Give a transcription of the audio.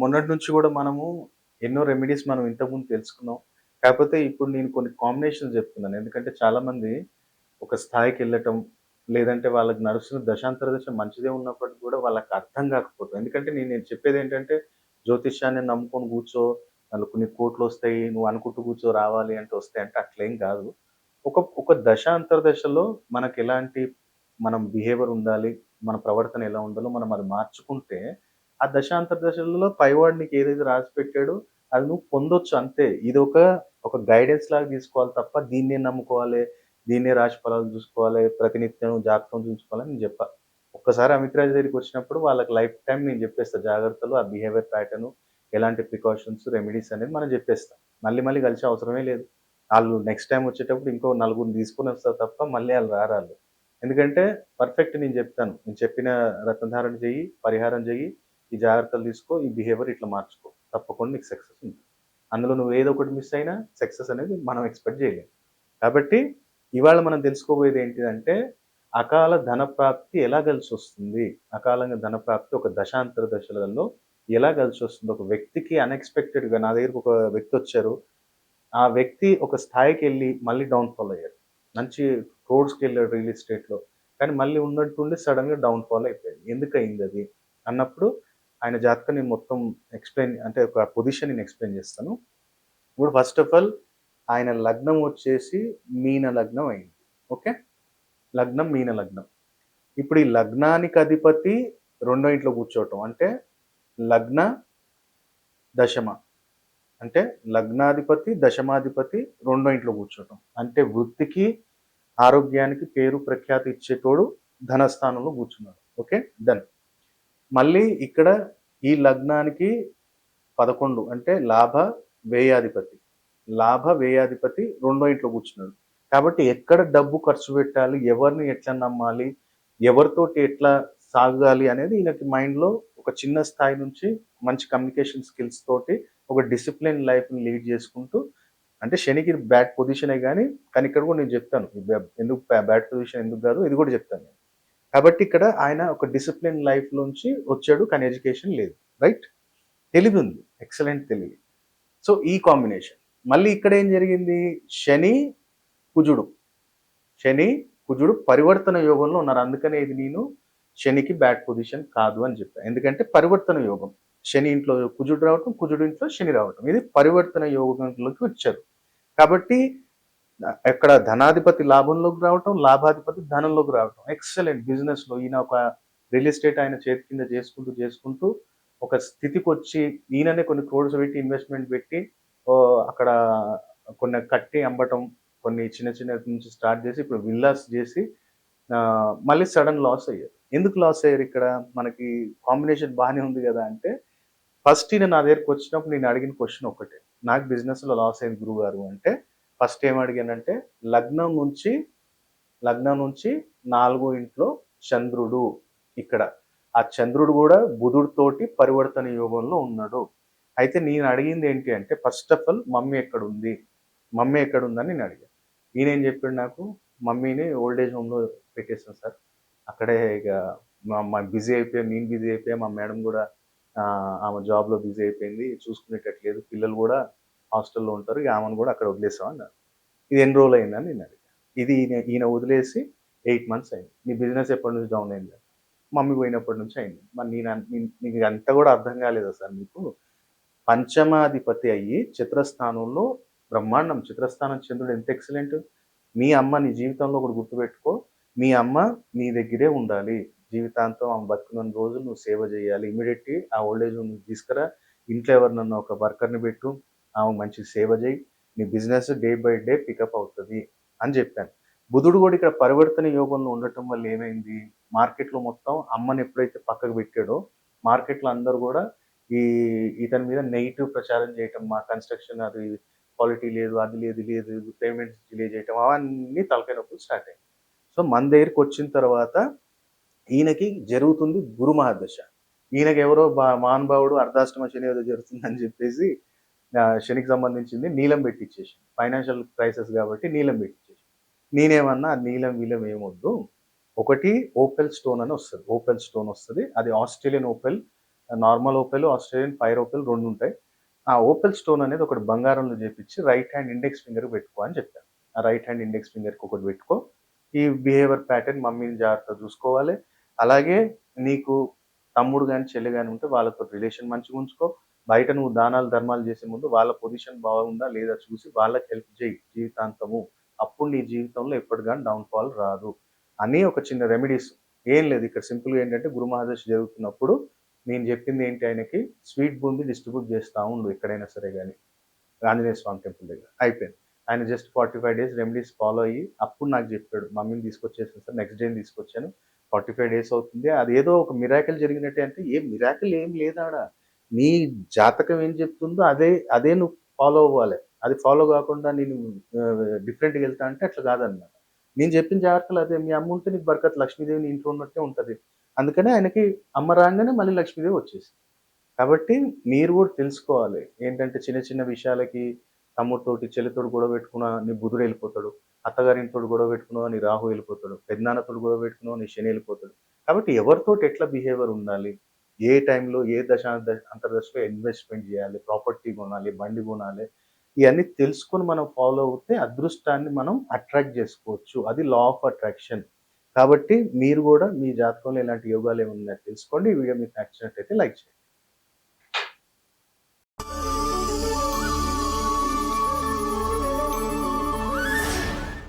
మొన్నటి నుంచి కూడా మనము ఎన్నో రెమెడీస్ మనం ఇంతకుముందు తెలుసుకున్నాం. కాకపోతే ఇప్పుడు నేను కొన్ని కాంబినేషన్స్ చెప్తున్నాను. ఎందుకంటే చాలామంది ఒక స్థాయికి వెళ్ళటం లేదంటే వాళ్ళకి నడుస్తున్న దశాంతర దశ మంచిదే ఉన్నప్పటికి కూడా వాళ్ళకి అర్థం కాకపోవటం. ఎందుకంటే నేను నేను చెప్పేదేంటంటే జ్యోతిష్యాన్ని నమ్ముకొని కూర్చో, అందులో కొన్ని కోట్లొస్తాయి, నువ్వు అనుకుంటూ కూర్చో రావాలి అంటే వస్తాయి అంటే అట్లేం కాదు. ఒక ఒక దశాంతర దశలో మనకెలాంటి మనం బిహేవియర్ ఉండాలి, మన ప్రవర్తన ఎలా ఉండాలో మనం అది మార్చుకుంటే, ఆ దశాంతర్దశలలో పైవాడు నీకు ఏదైతే రాసి పెట్టాడో అది నువ్వు పొందొచ్చు అంతే. ఇది ఒక ఒక గైడెన్స్ లాగా తీసుకోవాలి తప్ప దీన్నే నమ్ముకోవాలి, దీన్నే రాశి ఫలాలు చూసుకోవాలి, ప్రతినిత్యం జాతకం చూసుకోవాలని నేను చెప్పా. ఒక్కసారి అమిత్రాజ్ దగ్గరికి వచ్చినప్పుడు వాళ్ళకి లైఫ్ టైం నేను చెప్పేస్తా జాగ్రత్తలు, ఆ బిహేవియర్ ప్యాటర్న్, ఎలాంటి ప్రికాషన్స్, రెమెడీస్ అనేది మనం చెప్పేస్తాం. మళ్ళీ మళ్ళీ కలిసే అవసరమే లేదు. వాళ్ళు నెక్స్ట్ టైం వచ్చేటప్పుడు ఇంకో నలుగురిని తీసుకొని వస్తారు తప్ప మళ్ళీ వాళ్ళు రారాళ్ళు. ఎందుకంటే పర్ఫెక్ట్ నేను చెప్తాను. నేను చెప్పిన రత్నధారణ చెయ్యి, పరిహారం చెయ్యి, ఈ జాగ్రత్తలు తీసుకో, ఈ బిహేవియర్ ఇట్లా మార్చుకో. తప్పకుండా నీకు సక్సెస్ ఉంటుంది. అందులో నువ్వు ఏదో ఒకటి మిస్ అయినా సక్సెస్ అనేది మనం ఎక్స్‌పెక్ట్ చేయలేం. కాబట్టి ఇవాళ మనం తెలుసుకోబోయేది ఏంటిదంటే అకాల ధన ప్రాప్తి ఎలా కలిసొస్తుంది? అకాలంగా ధన ప్రాప్తి ఒక దశాంతర దశలలో ఎలా కలిసి వస్తుంది ఒక వ్యక్తికి అన్‌ఎక్స్‌పెక్టెడ్‌గా నా దగ్గరికి ఒక వ్యక్తి వచ్చారు. ఆ వ్యక్తి ఒక స్థాయికి వెళ్ళి మళ్ళీ డౌన్‌ఫాల్ అయ్యాడు. మంచి రోడ్స్కి వెళ్ళాడు రియల్ ఎస్టేట్‌లో. కానీ మళ్ళీ ఉన్నట్టుండి సడన్గా డౌన్‌ఫాల్ అయిపోయాడు. అది అన్నప్పుడు ఆయన జాతకం నేను మొత్తం ఎక్స్‌ప్లెయిన్ అంటే ఒక పొజిషన్ నేను ఎక్స్‌ప్లెయిన్ చేస్తాను. ఇప్పుడు ఫస్ట్ ఆఫ్ ఆల్ ఆయన లగ్నం వచ్చేసి మీన లగ్నం అయింది. ఓకే. లగ్నం మీన లగ్నం. ఇప్పుడు ఈ లగ్నానికి అధిపతి రెండో ఇంట్లో కూర్చోవటం. అంటే లగ్న దశమ. అంటే లగ్నాధిపతి, దశమాధిపతి రెండో ఇంట్లో కూర్చోవటం. అంటే వృత్తికి, ఆరోగ్యానికి పేరు ప్రఖ్యాతి ఇచ్చేటోడు ధనస్థానంలో కూర్చున్నాడు. ఓకే. డన్. మళ్ళీ ఇక్కడ ఈ లగ్నానికి 11 అంటే లాభ, వ్యయాధిపతి. లాభ, వ్యయాధిపతి రెండో ఇంట్లో కూర్చున్నాడు. కాబట్టి ఎక్కడ డబ్బు ఖర్చు పెట్టాలి, ఎవరిని ఎట్లా నమ్మాలి, ఎవరితోటి ఎట్లా సాగాలి అనేది ఈయనకి మైండ్‌లో ఒక చిన్న స్థాయి నుంచి మంచి కమ్యూనికేషన్ స్కిల్స్ తోటి ఒక డిసిప్లిన్ లైఫ్‌ని లీడ్ చేసుకుంటూ అంటే శనికి బ్యాడ్ పొజిషనే కానీ కానీ ఇక్కడ కూడా నేను చెప్తాను. ఎందుకు బ్యాడ్ పొజిషన్ ఎందుకు కాదు ఇది కూడా చెప్తాను నేను. కాబట్టి ఇక్కడ ఆయన ఒక డిసిప్లిన్ లైఫ్‌లోంచి వచ్చాడు. కానీ ఎడ్యుకేషన్ లేదు. రైట్? తెలివి ఉంది. ఎక్సలెంట్ తెలివి. సో ఈ కాంబినేషన్. మళ్ళీ ఇక్కడ ఏం జరిగింది? శని, కుజుడు. శని, కుజుడు పరివర్తన యోగంలో ఉన్నారు. అందుకనే ఇది నేను శనికి బ్యాడ్ పొజిషన్ కాదు అని చెప్పాను ఎందుకంటే పరివర్తన యోగం. శని ఇంట్లో కుజుడు రావటం, కుజుడు ఇంట్లో శని రావటం. ఇది పరివర్తన యోగంలోకి వచ్చారు. కాబట్టి ఎక్కడ ధనాధిపతి లాభంలోకి రావటం, లాభాధిపతి ధనంలోకి రావటం. ఎక్సలెంట్ బిజినెస్‌లో ఈయన ఒక రియల్ ఎస్టేట్ ఆయన చేతి కింద చేసుకుంటూ, చేసుకుంటూ ఒక స్థితికొచ్చి ఈయననే కొన్ని క్రోడ్స్ పెట్టి ఇన్వెస్ట్‌మెంట్ పెట్టి అక్కడ కొన్ని కట్టి అమ్మటం, కొన్ని చిన్న చిన్న నుంచి స్టార్ట్ చేసి ఇప్పుడు విల్లాస్ చేసి మళ్ళీ సడన్ లాస్ అయ్యారు. ఎందుకు లాస్ అయ్యారు ఇక్కడ? మనకి కాంబినేషన్ బాగానే ఉంది కదా! అంటే ఫస్ట్ ఈయన నా దగ్గరికి వచ్చినప్పుడు నేను అడిగిన క్వశ్చన్ ఒక్కటే. నాకు బిజినెస్‌లో లాస్ అయింది గురువుగారు అంటే ఫస్ట్ ఏం అడిగానంటే లగ్నం నుంచి లగ్నం నుంచి నాలుగో ఇంట్లో చంద్రుడు ఇక్కడ. ఆ చంద్రుడు కూడా బుధుడితోటి పరివర్తన యోగంలో ఉన్నాడు. అయితే నేను అడిగింది ఏంటి అంటే ఫస్ట్ ఆఫ్ ఆల్ మమ్మీ ఎక్కడుంది? మమ్మీ ఎక్కడుందని నేను అడిగా. ఈయనేం చెప్పాడు నాకు మమ్మీని ఓల్డ్ ఏజ్ హోమ్‌లో పెట్టేసాం సార్. అక్కడే ఇక మా బిజీ అయిపోయాం. నేను బిజీ అయిపోయా. మా మేడం కూడా ఆమె జాబ్‌లో బిజీ అయిపోయింది. చూసుకునేటట్లేదు పిల్లలు కూడా హాస్టల్‌లో ఉంటారు. ఇక ఆమెను కూడా అక్కడ వదిలేసాం అన్నారు. ఇది ఎన్ని రోజులు అయిందని నేను అడిగాను ఇది ఈయన ఈయన వదిలేసి ఎయిట్ మంత్స్ అయింది. నీ బిజినెస్ ఎప్పటి నుంచి డౌన్ అయింది? మమ్మీ పోయినప్పటి నుంచి అయింది. మరి నేను నీకు అంతా కూడా అర్థం కాలేదా సార్ మీకు? పంచమాధిపతి అయ్యి చిత్రస్థానంలో బ్రహ్మాండం. చిత్రస్థానం చంద్రుడు ఎంత ఎక్సలెంట్. మీ అమ్మ నీ జీవితంలో ఒకటి గుర్తుపెట్టుకో. మీ అమ్మ నీ దగ్గరే ఉండాలి. జీవితాంతం ఆమె బతుకున్న రోజులు నువ్వు సేవ చేయాలి. ఇమీడియట్లీ ఆ ఓల్డ్ ఏజ్ హోమ్ తీసుకురా. ఇంట్లో ఎవరినన్నా ఒక వర్కర్‌ని పెట్టు. ఆమె మంచి సేవ చేయి. నీ business day by day pickup అవుతుంది అని చెప్పాను. బుధుడు కూడా ఇక్కడ పరివర్తన యోగంలో ఉండటం వల్ల ఏమైంది? మార్కెట్‌లో మొత్తం అమ్మని ఎప్పుడైతే పక్కకు పెట్టాడో మార్కెట్‌లో అందరూ కూడా ఈ ఇతని మీద నెగిటివ్ ప్రచారం చేయటం. మా కన్‌స్ట్రక్షన్ అది క్వాలిటీ లేదు. అది లేదు, లేదు. పేమెంట్స్ డిలే చేయటం అవన్నీ తలకాయ నొప్పులు స్టార్ట్ అయ్యాయి. సో మన దగ్గరికి వచ్చిన తర్వాత ఈయనకి జరుగుతుంది గురు మహాదశ. ఈయనకి ఎవరో బా మహానుభావుడు అర్ధాష్టమ శని ఏదో జరుగుతుందని చెప్పేసి శనికి సంబంధించింది నీలం పెట్టిచ్చేసిండు. ఫైనాన్షియల్ క్రైసిస్ కాబట్టి నీలం పెట్టిచ్చేసిండు. నేనేమన్నా నీలం, వీలం ఏమొద్దు. ఒకటి ఓపెల్ స్టోన్ అని వస్తుంది ఓపెల్ స్టోన్ వస్తుంది అది Australian opal normal opal, Australian fire opal రెండు ఉంటాయి. ఆ ఓపెల్ స్టోన్ అనేది ఒకటి బంగారంలో చేపించి రైట్ హ్యాండ్ ఇండెక్స్ ఫింగర్ పెట్టుకో అని చెప్పాను. ఆ రైట్ హ్యాండ్ ఇండెక్స్ ఫింగర్‌కి ఒకటి పెట్టుకో. ఈ బిహేవియర్ ప్యాటర్న్ మమ్మీని జాగ్రత్తగా చూసుకోవాలి. అలాగే నీకు తమ్ముడు కానీ చెల్లి కానీ ఉంటే వాళ్ళతో రిలేషన్ మంచిగా ఉంచుకో. బయట నువ్వు దానాలు, ధర్మాలు చేసే ముందు వాళ్ళ పొజిషన్ బాగుందా లేదా చూసి వాళ్ళకి హెల్ప్ చేయి జీవితాంతము. అప్పుడు నీ జీవితంలో ఎప్పటి డౌన్‌ఫాల్ రాదు. అని ఒక చిన్న రెమెడీస్. ఏం లేదు ఇక్కడ సింపుల్‌గా ఏంటంటే గురు మహాదశ జరుగుతున్నప్పుడు నేను చెప్పింది ఏంటి ఆయనకి స్వీట్ బూంది డిస్ట్రిబ్యూట్ చేస్తూ ఉండు ఎక్కడైనా సరే కానీ ఆంజనేయ స్వామి టెంపుల్ దగ్గర. అయిపోయింది. ఆయన జస్ట్ 45 డేస్ రెమెడీస్ ఫాలో అయ్యి అప్పుడు నాకు చెప్పాడు. మమ్మీని తీసుకొచ్చేసాను సార్. నెక్స్ట్ డే‌ని తీసుకొచ్చాను. 45 డేస్ అవుతుంది. అది ఏదో ఒక మిరాకిల్ జరిగినట్టే అంటే ఏ మిరాకిల్ ఏం లేదాడా నీ జాతకం ఏం చెప్తుందో అదే అదే నువ్వు ఫాలో అవ్వాలి. అది ఫాలో కాకుండా నేను డిఫరెంట్‌గా వెళ్తా అంటే అట్లా కాదన్నమాట. నేను చెప్పిన జాగ్రత్తలు అదే. మీ అమ్మ ఉంటే నీకు బర్కత్ లక్ష్మీదేవి నీ ఇంట్లో ఉన్నట్టే ఉంటుంది అందుకనే ఆయనకి అమ్మ రాగానే మళ్ళీ లక్ష్మీదేవి వచ్చేసి కాబట్టి మీరు కూడా తెలుసుకోవాలి. ఏంటంటే చిన్న చిన్న విషయాలకి తమ్ముడితోటి, చెల్లితోడు గొడవ పెట్టుకున్నా నీ బుధుడు వెళ్ళిపోతాడు. అత్తగారింతోటి గొడవ పెట్టుకున్నా నీ రాహు వెళ్ళిపోతాడు. పెద్దనాన్నతోడు గొడవ పెట్టుకున్నావా నీ శని వెళ్ళిపోతాడు. కాబట్టి ఎవరితోటి ఎట్లా బిహేవియర్ ఉండాలి? ఏ టైంలో ఏ దశ అంతర్దశలో ఇన్వెస్ట్‌మెంట్ చేయాలి? ప్రాపర్టీ కొనాలి, బండి కొనాలి. ఇవన్నీ తెలుసుకొని మనం ఫాలో అవుతే అదృష్టాన్ని మనం అట్రాక్ట్ చేసుకోవచ్చు. అది లా ఆఫ్ అట్రాక్షన్. కాబట్టి మీరు కూడా మీ జాతకంలో ఇలాంటి యోగాలు ఏమైనా ఉన్నాయో తెలుసుకోండి. ఈ వీడియో మీకు నచ్చినట్లయితే లైక్ చేయండి.